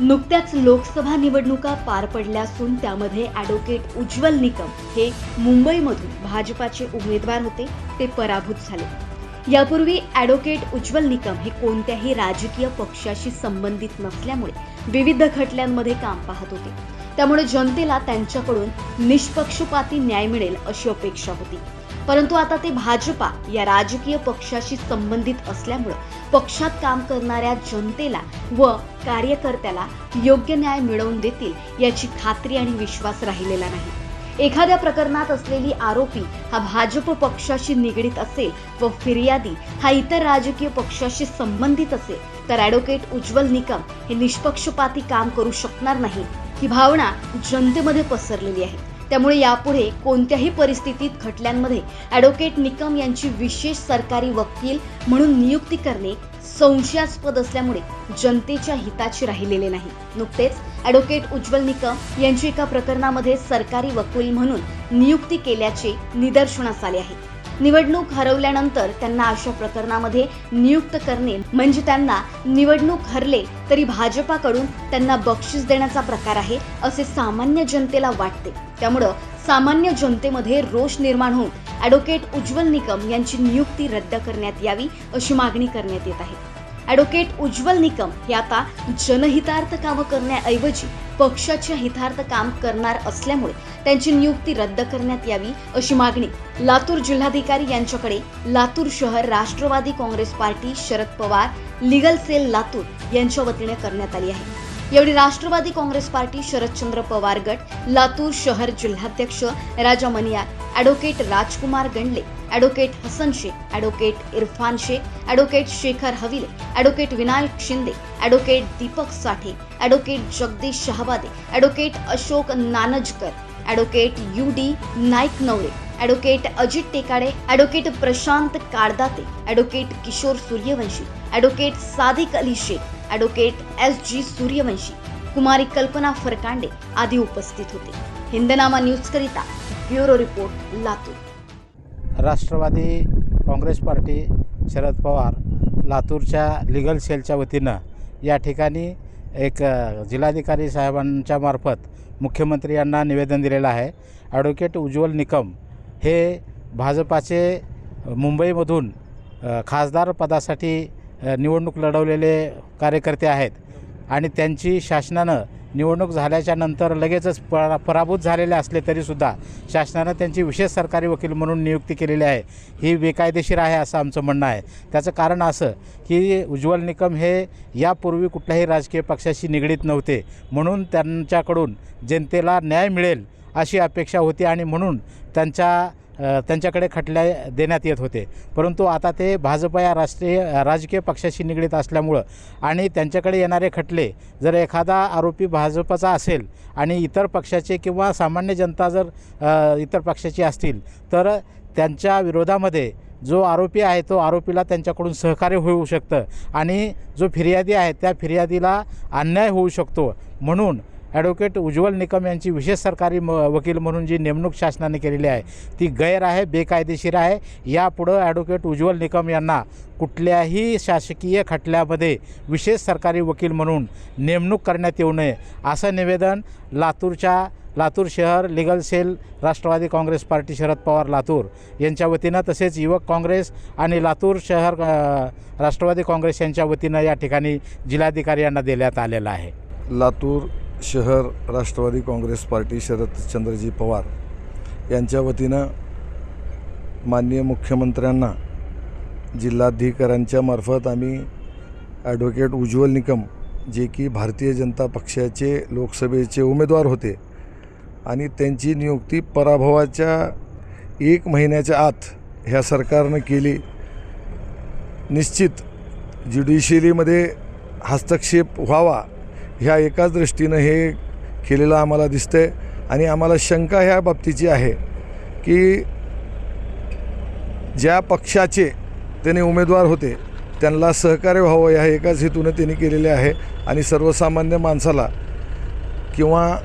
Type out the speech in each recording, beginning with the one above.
नुकत्याच लोकसभा निवडणुका पार पडल्या असून त्यामध्ये ॲडव्होकेट उज्ज्वल निकम हे मुंबईमधून भाजपाचे उमेदवार होते ते पराभूत झाले. यापूर्वी ॲडव्होकेट उज्ज्वल निकम हे कोणत्याही राजकीय पक्षाशी संबंधित नसल्यामुळे विविध खटल्यांमध्ये काम पाहत होते. त्यामुळे जनतेला त्यांच्याकडून निष्पक्षपाती न्याय मिळेल अशी अपेक्षा होती. परंतु आता ते भाजपा या राजकीय पक्षाशी संबंधित असल्यामुळं पक्षात काम करणाऱ्या जनतेला व कार्यकर्त्याला योग्य न्याय मिळवून देतील याची खात्री आणि विश्वास राहिलेला नाही. एखाद्या प्रकरणात असलेली आरोपी हा भाजप पक्षाशी निगडीत असेल व फिर्यादी हा इतर राजकीय पक्षाशी संबंधित असेल तर ॲडव्होकेट उज्ज्वल निकम हे निष्पक्षपाती काम करू शकणार नाही. ही भावना जनतेमध्ये पसरलेली आहे. त्यामुळे यापुढे कोणत्याही परिस्थितीत खटल्यांमध्ये ॲडव्होकेट निकम यांची विशेष सरकारी वकील म्हणून नियुक्ती करणे संशयास्पद असल्यामुळे जनतेच्या हिताची राहिलेले नाही. नुकतेच ॲडव्होकेट उज्ज्वल निकम यांची एका प्रकरणामध्ये सरकारी वकील म्हणून नियुक्ती केल्याचे निदर्शनास आले आहे. निवडणूक हरवल्यानंतर त्यांना अशा प्रकरणामध्ये नियुक्त करणे म्हणजे त्यांना निवडणूक हरले तरी भाजपाकडून त्यांना बक्षीस देण्याचा प्रकार आहे असे सामान्य जनतेला वाटते. त्यामुळं सामान्य जनतेमध्ये रोष निर्माण होऊन ॲडव्होकेट उज्ज्वल निकम यांची नियुक्ती रद्द करण्यात यावी अशी मागणी करण्यात येत आहे. ॲडव्होकेट उज्ज्वल निकम हे आता जनहितार्थ कामं करण्याऐवजी पक्षाच्या हितार्थ काम करणार असल्यामुळे त्यांची नियुक्ती रद्द करण्यात यावी अशी मागणी लातूर जिल्हाधिकारी यांच्याकडे लातूर शहर Rashtrawadi Congress party Sharad Pawar legal cell Latur यांच्या वतीने करण्यात आली आहे. यावेळी राष्ट्रवादी काँग्रेस पार्टी शरदचंद्र पवार गट लातूर शहर जिल्हाध्यक्ष Raja Maniyar advocate Rajkumar Gandle advocate Hasan Shaikh advocate Irfan Shaikh advocate Shekhar Havile advocate Vinayak Shinde advocate Deepak Sathe advocate Jagdish Shahabade advocate Ashok Nanajkar advocate U D Naik Navare advocate Ajit Tekade advocate Prashant Kaldate advocate Kishor Suryavanshi advocate Sadiq Ali Shaikh advocate S G Suryavanshi Kumari Kalpana Farkande आदी उपस्थित होते. Hindnama न्यूजकरिता bureau report Latur. Rashtrawadi Congress party Sharad Pawar लातूरच्या legal सेलच्या वतीनं या ठिकाणी एक जिल्हाधिकारी साहेबांच्या मार्फत मुख्यमंत्री यांना निवेदन दिलेलं आहे. ॲडव्होकेट उज्ज्वल निकम हे भाजपाचे मुंबईमधून खासदार पदासाठी निवडणूक लढवलेले कार्यकर्ते आहेत. आणि त्यांची शासनानं निवडणूक झाल्याच्यानंतर लगेचच परा पराभूत झालेले असले तरीसुद्धा शासनानं त्यांची विशेष सरकारी वकील म्हणून नियुक्ती केलेली आहे. ही बेकायदेशीर आहे असं आमचं म्हणणं आहे. त्याचं कारण असं की उज्ज्वल निकम हे यापूर्वी कुठल्याही राजकीय पक्षाशी निगडीत नव्हते. म्हणून त्यांच्याकडून जनतेला न्याय मिळेल अशी अपेक्षा होती आणि म्हणून त्यांच्या त्यांच्याकडे खटल्या देण्यात येत होते. परंतु आता ते भाजप या राष्ट्रीय राजकीय पक्षाशी निगडीत असल्यामुळं आणि त्यांच्याकडे येणारे खटले जर एखादा आरोपी भाजपचा असेल आणि इतर पक्षाचे किंवा सामान्य जनता जर इतर पक्षाची असतील तर त्यांच्या विरोधामध्ये जो आरोपी आहे तो आरोपीला त्यांच्याकडून सहकार्य होऊ शकतं आणि जो फिर्यादी आहे त्या फिर्यादीला अन्याय होऊ शकतो. म्हणून ॲडव्होकेट उज्ज्वल निकम यांची विशेष सरकारी म वकील म्हणून जी नेमणूक शासनाने केलेली आहे ती गैर आहे बेकायदेशीर आहे. यापुढं ॲडव्होकेट उज्ज्वल निकम यांना कुठल्याही शासकीय खटल्यामध्ये विशेष सरकारी वकील म्हणून नेमणूक करण्यात येऊ नये असं निवेदन लातूरच्या लातूर शहर legal cell Rashtrawadi Congress party Sharad Pawar Latur यांच्या वतीनं तसेच युवक काँग्रेस आणि लातूर शहर राष्ट्रवादी काँग्रेस यांच्या वतीनं या ठिकाणी जिल्हाधिकारी यांना देण्यात आलेलं आहे. लातूर शहर राष्ट्रवादी काँग्रेस पार्टी शरदचंद्रजी पवार यांच्या वतीनं माननीय मुख्यमंत्र्यांना जिल्हाधिकाऱ्यांच्या मार्फत आम्ही ॲडव्होकेट उज्ज्वल निकम जे की भारतीय जनता पक्षाचे लोकसभेचे उमेदवार होते आणि त्यांची नियुक्ती पराभवाच्या एक महिन्याच्या आत ह्या सरकारनं केली. निश्चित ज्युडिशियरीमध्ये हस्तक्षेप व्हावा ह्या एकाच दृष्टीनं हे केलेलं आम्हाला दिसतंय. आणि आम्हाला शंका ह्या बाबतीची आहे की ज्या पक्षाचे त्यांनी उमेदवार होते त्यांना सहकार्य व्हावं ह्या एकाच हेतूनं त्यांनी केलेले आहे. आणि सर्वसामान्य माणसाला किंवा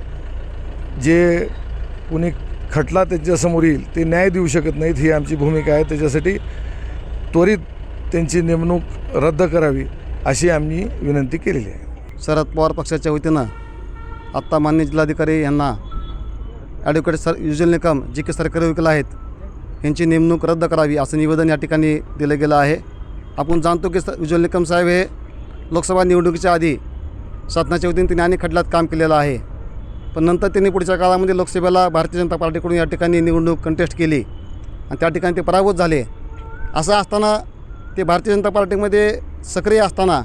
जे कुणी खटला त्यांच्यासमोर येईल ते न्याय देऊ शकत नाहीत ही आमची भूमिका आहे. त्याच्यासाठी त्वरित त्यांची नेमणूक रद्द करावी अशी आम्ही विनंती केलेली आहे. शरद पवार पक्षाच्या वतीनं आत्ता मान्य जिल्हाधिकारी यांना ॲडव्होकेट सर युजल निकम जे की सरकारी वकील आहेत यांची नेमणूक रद्द करावी असं निवेदन या ठिकाणी दिलं गेलं आहे. आपण जाणतो की स युजल निकम साहेब हे लोकसभा निवडणुकीच्या आधी साधनाच्या वतीने त्यांनी अनेक खटल्यात काम केलेलं आहे. पण नंतर त्यांनी पुढच्या काळामध्ये लोकसभेला भारतीय जनता पार्टीकडून या ठिकाणी निवडणूक कंटेस्ट केली आणि त्या ठिकाणी ते पराभूत झाले. असं असताना ते भारतीय जनता पार्टीमध्ये सक्रिय असताना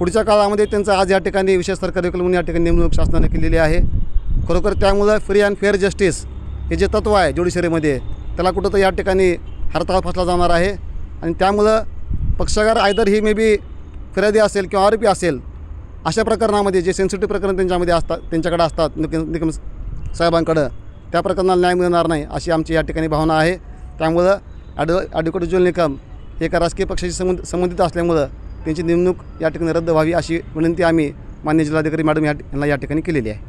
पुढच्या काळामध्ये त्यांचं आज या ठिकाणी विशेष सरकारी वकील म्हणून या ठिकाणी नेमणूक शासनाने केलेली आहे. खरोखर त्यामुळं फ्री अँड फेअर जस्टिस हे जे तत्त्व आहे ज्युडिशरीमध्ये त्याला कुठं तर या ठिकाणी हरताळ फसला जाणार आहे. आणि त्यामुळं पक्षकार आयदर ही मे बी फिर्यादी असेल किंवा आरोपी असेल अशा प्रकरणामध्ये जे सेन्सिटिव्ह प्रकरण त्यांच्यामध्ये असतात त्यांच्याकडे असतात निकम निकम साहेबांकडं त्या प्रकरणाला न्याय मिळणार नाही अशी आमची या ठिकाणी भावना आहे. त्यामुळं ॲडव ॲडव्होकेट उज्ज्वल निकम हे एका राजकीय पक्षाशी संबंध संबंधित असल्यामुळं त्यांची नेमणूक या ठिकाणी रद्द व्हावी अशी विनंती आम्ही मान्य जिल्हाधिकारी मॅडम या यांना या ठिकाणी केलेली आहे.